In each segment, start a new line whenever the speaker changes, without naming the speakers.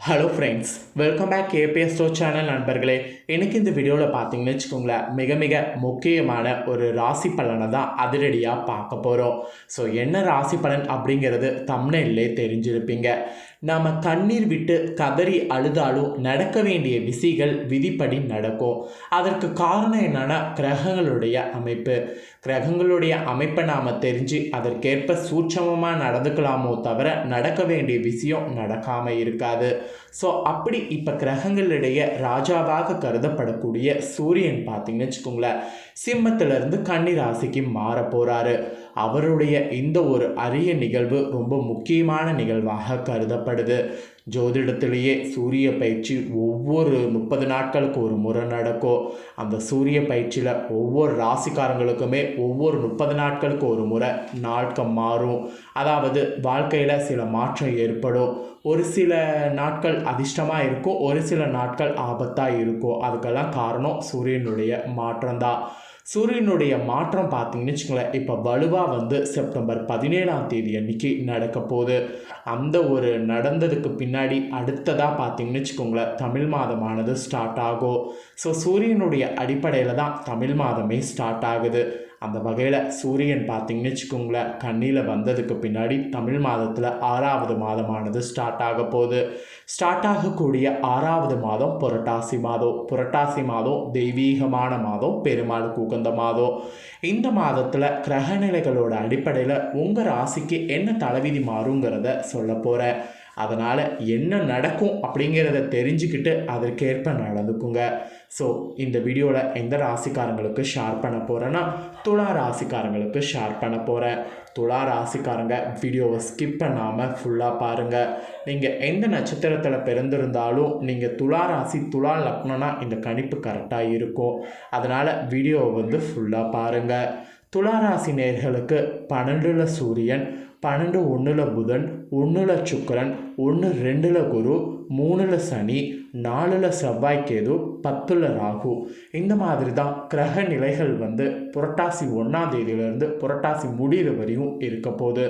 Hello friends welcome back KBS ஸ்டோ channel நண்பர்களே. எனக்கு இந்த வீடியோவில் பார்த்தீங்கன்னு வச்சுக்கோங்களேன் மிக மிக முக்கியமான ஒரு ராசி பலனை தான் அதிரடியாக பார்க்க போகிறோம் ஸோ என்ன ராசி பலன் அப்படிங்கிறது தமிழ்லே தெரிஞ்சிருப்பீங்க. நாம் கண்ணீர் விட்டு கதறி அழுதாலும் நடக்க வேண்டிய விசிகள் விதிப்படி நடக்கும். அதற்கு காரணம் என்னன்னா கிரகங்களுடைய அமைப்பு. கிரகங்களுடைய அமைப்பை நாம் தெரிஞ்சு அதற்கேற்ப சூட்சமமாக நடந்துக்கலாமோ தவிர நடக்க வேண்டிய விஷயம் நடக்காமல் இருக்காது. ஸோ அப்படி இப்போ கிரகங்களிடையே ராஜாவாக கருதப்படக்கூடிய சூரியன் பார்த்தீங்கன்னு வச்சுக்கோங்களேன் சிம்மத்திலிருந்து கன்னி ராசிக்கு மாற போகிறாரு அவருடைய இந்த ஒரு அரிய நிகழ்வு ரொம்ப முக்கியமான நிகழ்வாக கருதப்படுது. ஜோதிடத்திலேயே சூரிய பயிற்சி ஒவ்வொரு முப்பது நாட்களுக்கு ஒரு முறை நடக்கும். அந்த சூரிய பயிற்சியில் ஒவ்வொரு ராசிக்காரங்களுக்குமே ஒவ்வொரு முப்பது நாட்களுக்கு ஒரு முறை நாட்கள் மாறும். அதாவது வாழ்க்கையில் சில மாற்றம் ஏற்படும். ஒரு சில நாட்கள் அதிர்ஷ்டமாக இருக்கும் ஒரு சில நாட்கள் ஆபத்தாக இருக்கும். அதுக்கெல்லாம் காரணம் சூரியனுடைய மாற்றம்தான். சூரியனுடைய மாற்றம் பார்த்தீங்கன்னு வச்சுக்கோங்களேன் இப்போ வலுவாக வந்து செப்டம்பர் பதினேழாம் தேதி அன்னைக்கு நடக்க போகுது. அந்த ஒரு நடந்ததுக்கு பின்னாடி அடுத்ததாக பார்த்தீங்கன்னு வச்சுக்கோங்களேன் தமிழ் மாதமானது ஸ்டார்ட் ஆகும். ஸோ சூரியனுடைய அடிப்படையில் தான் தமிழ் மாதமே ஸ்டார்ட் ஆகுது. அந்த வகையில் சூரியன் பார்த்தீங்கன்னு வச்சுக்கோங்களேன் கண்ணியில் வந்ததுக்கு பின்னாடி தமிழ் மாதத்தில் ஆறாவது மாதமானது ஸ்டார்ட் ஆக போகுது. ஸ்டார்ட் ஆகக்கூடிய ஆறாவது மாதம் புரட்டாசி மாதம். புரட்டாசி மாதம் தெய்வீகமான மாதம் பெருமாளுக்கு உகந்த மாதம். இந்த மாதத்தில் கிரகநிலைகளோட அடிப்படையில் உங்கள் ராசிக்கு என்ன தலைவிதி மாறுங்கிறத சொல்ல போகிற அதனால் என்ன நடக்கும் அப்படிங்கிறத தெரிஞ்சுக்கிட்டு அதற்கேற்ப நடந்துக்குங்க. ஸோ இந்த வீடியோவில் எந்த ராசிக்காரங்களுக்கு ஷேர் பண்ண போகிறேன்னா துலா ராசிக்காரங்களுக்கு ஷேர் பண்ண போகிறேன் துளா ராசிக்காரங்க வீடியோவை ஸ்கிப் பண்ணாமல் ஃபுல்லாக பாருங்கள் நீங்கள் எந்த நட்சத்திரத்தில் பிறந்திருந்தாலும் நீங்கள் துளா ராசி துளா லக்னம்னா இந்த கணிப்பு கரெக்டாக இருக்கும். அதனால் வீடியோவை வந்து ஃபுல்லாக பாருங்கள் துளா ராசி நேர்களுக்கு பன்னெண்டில் சூரியன் பன்னெண்டு ஒன்றில் புதன் ஒன்றில் சுக்கரன் ஒன்று ரெண்டில் குரு மூணில் சனி நாலில் செவ்வாய்க்கேது பத்தில் ராகு. இந்த மாதிரி தான் கிரக நிலைகள் வந்து புரட்டாசி ஒன்றாம் தேதியிலேருந்து புரட்டாசி முடிகிற வரையும் இருக்க போகுது.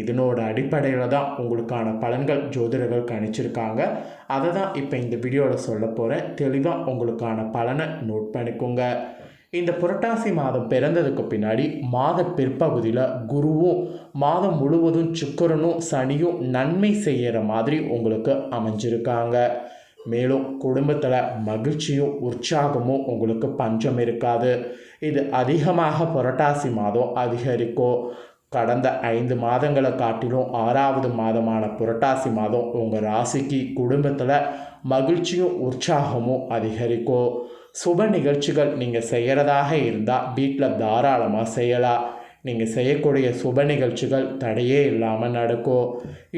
இதனோட அடிப்படையில் தான் உங்களுக்கான பலன்கள் ஜோதிடர்கள் கணிச்சிருக்காங்க. அதை தான் இப்போ இந்த வீடியோவில் சொல்ல போகிறேன் தெளிவாக உங்களுக்கான பலனை நோட் பண்ணிக்கோங்க. இந்த புரட்டாசி மாதம் பிறந்ததுக்கு பின்னாடி மாத பிற்பகுதியில் குருவும் மாதம் முழுவதும் சுக்கரனும் சனியும் நன்மை செய்கிற மாதிரி உங்களுக்கு அமைஞ்சிருக்காங்க. மேலும் குடும்பத்தில் மகிழ்ச்சியும் உற்சாகமும் உங்களுக்கு பஞ்சம் இருக்காது. இது அதிகமாக புரட்டாசி மாதம் அதிகரிக்கும் கடந்த ஐந்து மாதங்களை காட்டிலும் ஆறாவது மாதமான புரட்டாசி மாதம் உங்கள் ராசிக்கு குடும்பத்தில் மகிழ்ச்சியும் உற்சாகமும் அதிகரிக்கும் சுப நிகழ்ச்சிகள் நீங்கள் செய்கிறதாக இருந்தால் வீட்டில் தாராளமாக செய்யலாம் நீங்கள் செய்யக்கூடிய சுப நிகழ்ச்சிகள் தடையே இல்லாமல் நடக்கும்.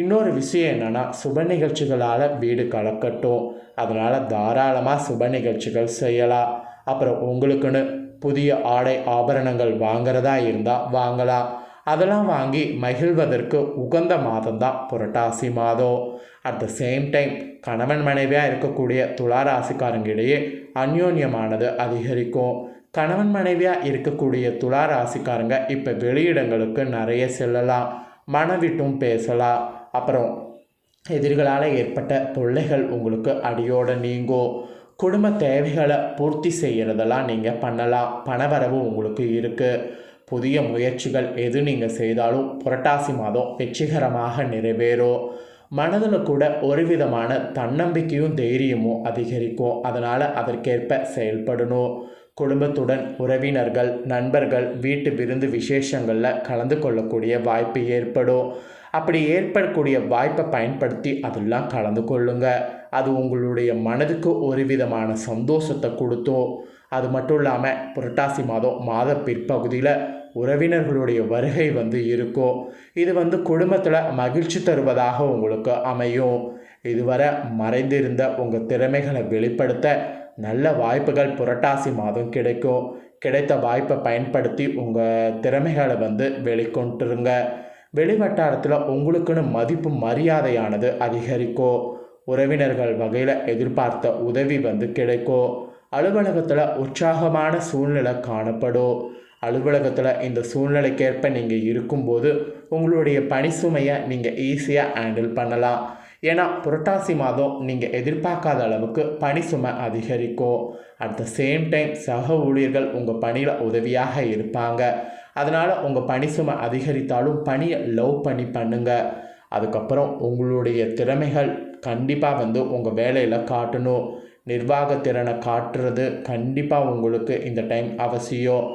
இன்னொரு விஷயம் என்னென்னா சுப நிகழ்ச்சிகளால் வீடு கலக்கட்டும். அதனால் தாராளமாக சுப நிகழ்ச்சிகள் செய்யலாம் அப்புறம் உங்களுக்குன்னு புதிய ஆடை ஆபரணங்கள் வாங்குறதா இருந்தால் வாங்கலாம். அதெல்லாம் வாங்கி மகிழ்வதற்கு உகந்த மாதம் தான் புரட்டாசி மாதம். அட் த சேம் டைம் கணவன் மனைவியாக இருக்கக்கூடிய துளாராசிக்காரங்கிடையே அந்யோன்யமானது அதிகரிக்கும். கணவன் மனைவியாக இருக்கக்கூடிய துலா ராசிக்காரங்க இப்போ வெளியிடங்களுக்கு நிறைய செல்லலாம். மனவிட்டும் பேசலாம். அப்புறம் எதிர்களால் ஏற்பட்ட தொல்லைகள் உங்களுக்கு அடியோடு நீங்கும். குடும்ப தேவைகளை பூர்த்தி செய்கிறதெல்லாம் நீங்கள் பண்ணலாம். பணவரவு உங்களுக்கு இருக்குது புதிய முயற்சிகள் எது நீங்கள் செய்தாலும் புரட்டாசி மாதம் வெற்றிகரமாக நிறைவேறும். மனதில் கூட ஒரு விதமான தன்னம்பிக்கையும் தைரியமும் அதிகரிக்கும். அதனால் அதற்கேற்ப செயல்படணும். குடும்பத்துடன் உறவினர்கள் நண்பர்கள் வீட்டு விருந்து விசேஷங்களில் கலந்து கொள்ளக்கூடிய வாய்ப்பு ஏற்படும். அப்படி ஏற்படக்கூடிய வாய்ப்பை பயன்படுத்தி அதெல்லாம் கலந்து கொள்ளுங்க. அது உங்களுடைய மனதுக்கு ஒரு விதமான சந்தோஷத்தை கொடுத்தோம். அது மட்டும் இல்லாமல் புரட்டாசி மாதம் மாத பிற்பகுதியில் உறவினர்களுடைய வருகை வந்து இருக்கும் இது வந்து குடும்பத்தில் மகிழ்ச்சி தருவதாக உங்களுக்கு அமையும். இதுவரை மறைந்திருந்த உங்கள் திறமைகளை வெளிப்படுத்த நல்ல வாய்ப்புகள் புரட்டாசி மாதம் கிடைக்கும். கிடைத்த வாய்ப்பை பயன்படுத்தி உங்கள் திறமைகளை வந்து வெளிக்கொண்டுருங்க. வெளிவட்டாரத்தில் உங்களுக்குன்னு மதிப்பு மரியாதையானது அதிகரிக்கும் உறவினர்கள் வகையில் எதிர்பார்த்த உதவி வந்து கிடைக்கும் அலுவலகத்தில் உற்சாகமான சூழ்நிலை காணப்படும். அலுவலகத்தில் இந்த சூழ்நிலைக்கேற்ப நீங்கள் இருக்கும்போது உங்களுடைய பணி சுமையை நீங்கள் ஈஸியாக ஹேண்டில் பண்ணலாம். ஏன்னா புரட்டாசி மாதம் நீங்கள் எதிர்பார்க்காத அளவுக்கு பணி சுமை அதிகரிக்கும். அட் த சேம் டைம் சக ஊழியர்கள் உங்கள் பணியில் உதவியாக இருப்பாங்க. அதனால் உங்கள் பணி சுமை அதிகரித்தாலும் பணியை லவ் பண்ணி பண்ணுங்கள் அதுக்கப்புறம் உங்களுடைய திறமைகள் கண்டிப்பாக வந்து உங்கள் வேலையில் காட்டணும். நிர்வாகத்திறனை காட்டுறது கண்டிப்பாக உங்களுக்கு இந்த டைம் அவசியம்.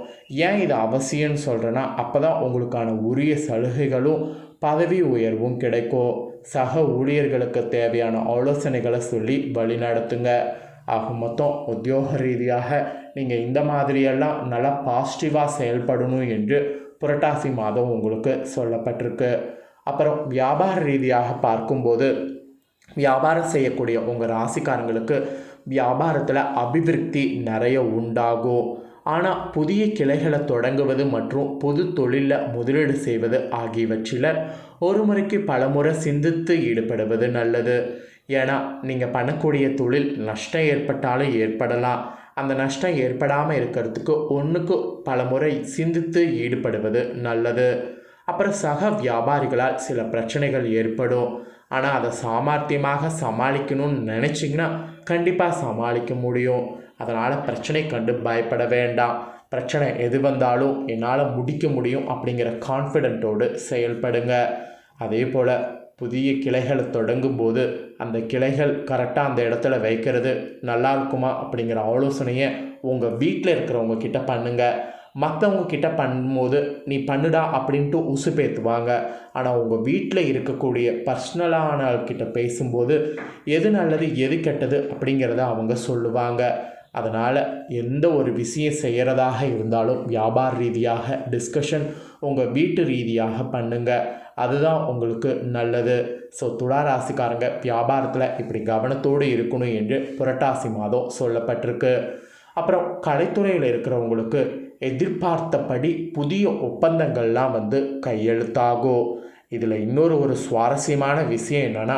ஏன் இது அவசியம்னு சொல்கிறேன்னா அப்போ தான் உங்களுக்கான உரிய சலுகைகளும் பதவி உயர்வும் கிடைக்கும். சக ஊழியர்களுக்கு தேவையான ஆலோசனைகளை சொல்லி வழி நடத்துங்க. ஆக மொத்தம் உத்தியோக ரீதியாக நீங்கள் இந்த மாதிரியெல்லாம் நல்லா பாசிட்டிவாக செயல்படணும் என்று புரட்டாசி மாதம் உங்களுக்கு சொல்லப்பட்டிருக்கு. அப்புறம் வியாபார ரீதியாக பார்க்கும்போது வியாபாரம் செய்யக்கூடிய உங்கள் ராசிக்காரங்களுக்கு வியாபாரத்தில் அபிவிருத்தி நிறைய உண்டாகும். ஆனால் புதிய கிளைகளை தொடங்குவது மற்றும் புது தொழிலில் முதலீடு செய்வது ஆகியவற்றில் ஒரு முறைக்கு பலமுறை சிந்தித்து ஈடுபடுவது நல்லது. ஏன்னா நீங்கள் பண்ணக்கூடிய தொழில் நஷ்டம் ஏற்பட்டாலும் ஏற்படலாம். அந்த நஷ்டம் ஏற்படாமல் இருக்கிறதுக்கு ஒன்றுக்கு பலமுறை சிந்தித்து ஈடுபடுவது நல்லது. அப்புறம் சக வியாபாரிகளால் சில பிரச்சனைகள் ஏற்படும். ஆனால் அதை சாமர்த்தியமாக சமாளிக்கணும்னு நினச்சிங்கன்னா கண்டிப்பாக சமாளிக்க முடியும். அதனால் பிரச்சனை கண்டு பயப்பட வேண்டாம். பிரச்சனை எது வந்தாலும் என்னால் முடிக்க முடியும் அப்படிங்கிற கான்ஃபிடென்ட்டோடு செயல்படுங்க. அதே போல் புதிய கிளைகளை தொடங்கும் போது அந்த கிளைகள் கரெக்டாக அந்த இடத்துல வைக்கிறது நல்லா இருக்குமா அப்படிங்கிற ஆலோசனையை உங்கள் வீட்டில் இருக்கிறவங்க கிட்ட பண்ணுங்கள் மற்றவங்க கிட்ட பண்ணும்போது நீ பண்ணுடா அப்படின்ட்டு உசுப்பேற்றுவாங்க ஆனால் உங்கள் வீட்டில் இருக்கக்கூடிய பர்சனலான கிட்ட பேசும்போது எது நல்லது எது கெட்டது அப்படிங்கிறத அவங்க சொல்லுவாங்க. அதனால் எந்த ஒரு விஷயம் செய்கிறதாக இருந்தாலும் வியாபார ரீதியாக டிஸ்கஷன் உங்கள் வீட்டு ரீதியாக பண்ணுங்கள் அதுதான் உங்களுக்கு நல்லது. ஸோ துளா ராசிக்காரங்க வியாபாரத்தில் இப்படி கவனத்தோடு இருக்கணும் என்று புரட்டாசி மாதம் சொல்லப்பட்டிருக்கு. அப்புறம் கலைத்துறையில் இருக்கிறவங்களுக்கு எதிர்பார்த்தபடி புதிய ஒப்பந்தங்கள்லாம் வந்து கையெழுத்தாகும் இதில் இன்னொரு ஒரு சுவாரஸ்யமான விஷயம் என்னென்னா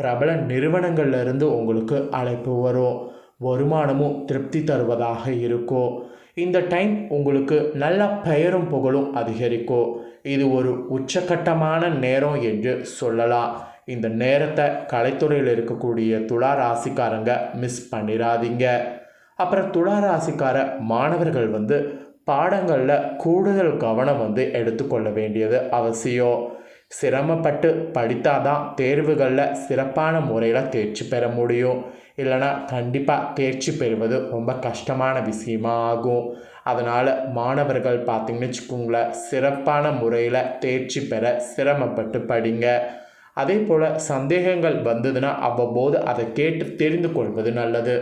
பிரபல நிறுவனங்கள்லேருந்து உங்களுக்கு அழைப்பு வரும். வருமானமும் திருப்தி தருவதாக இருக்கும் இந்த டைம் உங்களுக்கு நல்ல பெயரும் புகழும் அதிகரிக்கும் இது ஒரு உச்சக்கட்டமான நேரம் என்று சொல்லலாம். இந்த நேரத்தை கலைத்துறையில் இருக்கக்கூடிய துளா ராசிக்காரங்க மிஸ் பண்ணிடாதீங்க அப்புறம் துளா ராசிக்கார மாணவர்கள் வந்து பாடங்களில் கூடுதல் கவனம் வந்து எடுத்துக்கொள்ள வேண்டியது அவசியம். சிரமப்பட்டு படித்தாதான் தேர்வுகளில் சிறப்பான முறையில் தேர்ச்சி பெற முடியும். இல்லைனா கண்டிப்பாக தேர்ச்சி பெறுவது ரொம்ப கஷ்டமான விஷயமா ஆகும். அதனால் மாணவர்கள் பார்த்திங்கன்னு வச்சுக்கோங்களேன் சிறப்பான முறையில் தேர்ச்சி பெற சிரமப்பட்டு படிங்க. அதே போல் சந்தேகங்கள் வந்ததுன்னா அவ்வப்போது அதை கேட்டு தெரிந்து கொள்வது நல்லது.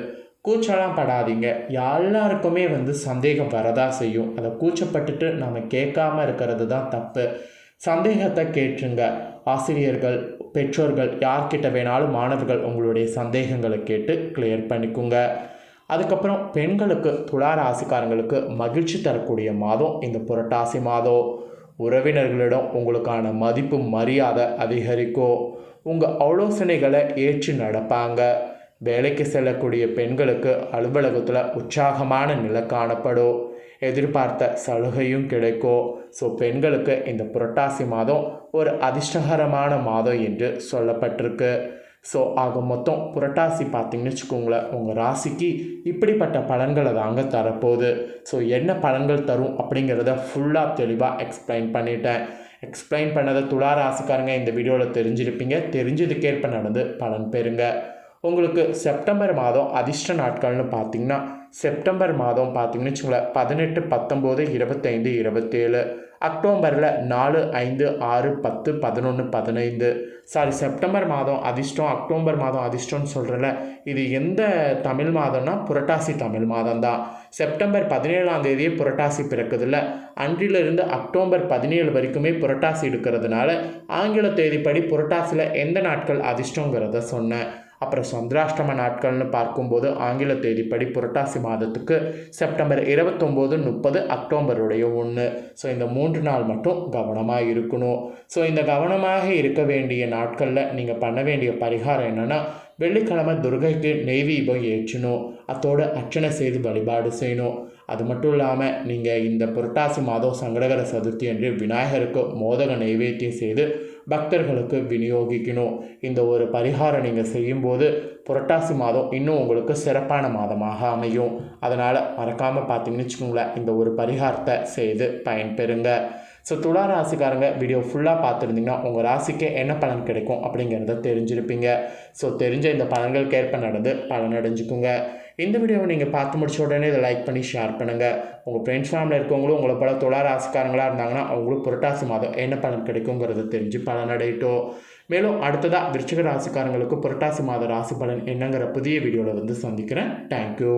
கூச்சலாம் படாதீங்க. எல்லாருக்குமே வந்து சந்தேகம் வரதா செய்யும். அதை கூச்சப்பட்டுட்டு நம்ம கேட்காம இருக்கிறது தான் தப்பு. சந்தேகத்தை கேட்டுருங்க. ஆசிரியர்கள் பெற்றோர்கள் யார்கிட்ட வேணாலும் மாணவர்கள் உங்களுடைய சந்தேகங்களை கேட்டு கிளியர் பண்ணிக்கோங்க. அதுக்கப்புறம் பெண்களுக்கு துலா ராசிக்காரங்களுக்கு மகிழ்ச்சி தரக்கூடிய மாதம் இந்த புரட்டாசி மாதம். உறவினர்களிடம் உங்களுக்கான மதிப்பு மரியாதை அதிகரிக்கும். உங்கள் ஆலோசனைகளை ஏற்று நடப்பாங்க. வேலைக்கு செல்லக்கூடிய பெண்களுக்கு அலுவலகத்தில் உற்சாகமான நிலை காணப்படும். எதிர்பார்த்த சலுகையும் கிடைக்கும். ஸோ பெண்களுக்கு இந்த புரட்டாசி மாதம் ஒரு அதிர்ஷ்டகரமான மாதம் என்று சொல்லப்பட்டிருக்கு. ஸோ ஆக மொத்தம் புரட்டாசி பார்த்தீங்கன்னு வச்சுக்கோங்களேன் உங்கள் ராசிக்கு இப்படிப்பட்ட பலன்களை தாங்க தரப்போகுது. ஸோ என்ன பலன்கள் தரும் அப்படிங்கிறத ஃபுல்லாக தெளிவாக எக்ஸ்பிளைன் பண்ணிட்டேன். எக்ஸ்பிளைன் பண்ணதை துளா ராசிக்காரங்க இந்த வீடியோவில் தெரிஞ்சிருப்பீங்க. தெரிஞ்சதுக்கேற்ப நடந்து பலன் பெறுங்க. உங்களுக்கு செப்டம்பர் மாதம் அதிர்ஷ்ட நாட்கள்னு பார்த்தீங்கன்னா செப்டம்பர் மாதம் பார்த்தீங்கன்னு வச்சுங்களேன் பதினெட்டு பத்தொம்போது இருபத்தைந்து இருபத்தேழு அக்டோபரில் நாலு ஐந்து ஆறு பத்து பதினொன்று பதினைந்து. சாரி செப்டம்பர் மாதம் அதிர்ஷ்டம் அக்டோபர் மாதம் அதிர்ஷ்டம்னு சொல்கிறல இது எந்த தமிழ் மாதம்னா புரட்டாசி தமிழ் மாதம் தான் செப்டம்பர் பதினேழாம் தேதியே புரட்டாசி பிறக்குதுல்ல அன்றிலிருந்து அக்டோபர் பதினேழு வரைக்குமே புரட்டாசி எடுக்கிறதுனால ஆங்கில தேதிப்படி புரட்டாசியில் எந்த நாட்கள் அதிர்ஷ்டங்கிறத சொன்னேன். அப்புறம் சந்திராஷ்டம நாட்கள்னு பார்க்கும்போது ஆங்கில தேதிப்படி புரட்டாசி மாதத்துக்கு செப்டம்பர் இருபத்தொம்போது முப்பது அக்டோபருடைய ஒன்று ஸோ இந்த மூன்று நாள் மட்டும் கவனமாக இருக்கணும். ஸோ இந்த கவனமாக இருக்க வேண்டிய நாட்களில் நீங்கள் பண்ண வேண்டிய பரிகாரம் என்னென்னா வெள்ளிக்கிழமை துர்கைக்கு நெய்வீபம் ஏற்றணும். அத்தோடு அர்ச்சனை செய்து வழிபாடு செய்யணும். அது மட்டும் இல்லாமல் நீங்கள் இந்த புரட்டாசி மாதம் சங்கடகர சதுர்த்தி அன்று விநாயகருக்கு மோதக நைவேத்தியம் செய்து பக்தர்களுக்கு விநியோகிக்கணும். இந்த ஒரு பரிகாரம் நீங்கள் செய்யும்போது புரட்டாசி மாதம் இன்னும் உங்களுக்கு சிறப்பான மாதமாக அமையும். அதனால் மறக்காமல் பார்த்தீங்கன்னு வச்சுக்கோங்களேன் இந்த ஒரு பரிகாரத்தை செய்து பயன்பெறுங்க. ஸோ துலா ராசிக்காரங்க வீடியோ ஃபுல்லாக பார்த்துருந்தீங்கன்னா உங்கள் ராசிக்கு என்ன பலன் கிடைக்கும் அப்படிங்கிறத தெரிஞ்சிருப்பீங்க. ஸோ தெரிஞ்ச இந்த பலன்களுக்கு ஏற்ப நடந்து பலன் அடைஞ்சுக்குங்க இந்த வீடியோவை நீங்கள் பார்த்து முடிச்ச உடனே இதை லைக் பண்ணி ஷேர் பண்ணுங்கள் உங்கள் ஃப்ரெண்ட்ஸ் ஃபேமிலியில் இருக்கவங்களும் உங்களை போல தொழா ராசிக்காரங்களாக இருந்தாங்கன்னா அவங்களுக்கு புரட்டாசி மாதம் என்ன பலன் கிடைக்குங்கிறத தெரிஞ்சு பலன் மேலும் அடுத்ததாக விருச்சிக ராசிக்காரங்களுக்கு புரட்டாசி மாத ராசி பலன் என்னங்கிற புதிய வீடியோவில் வந்து சந்திக்கிறேன். தேங்க்யூ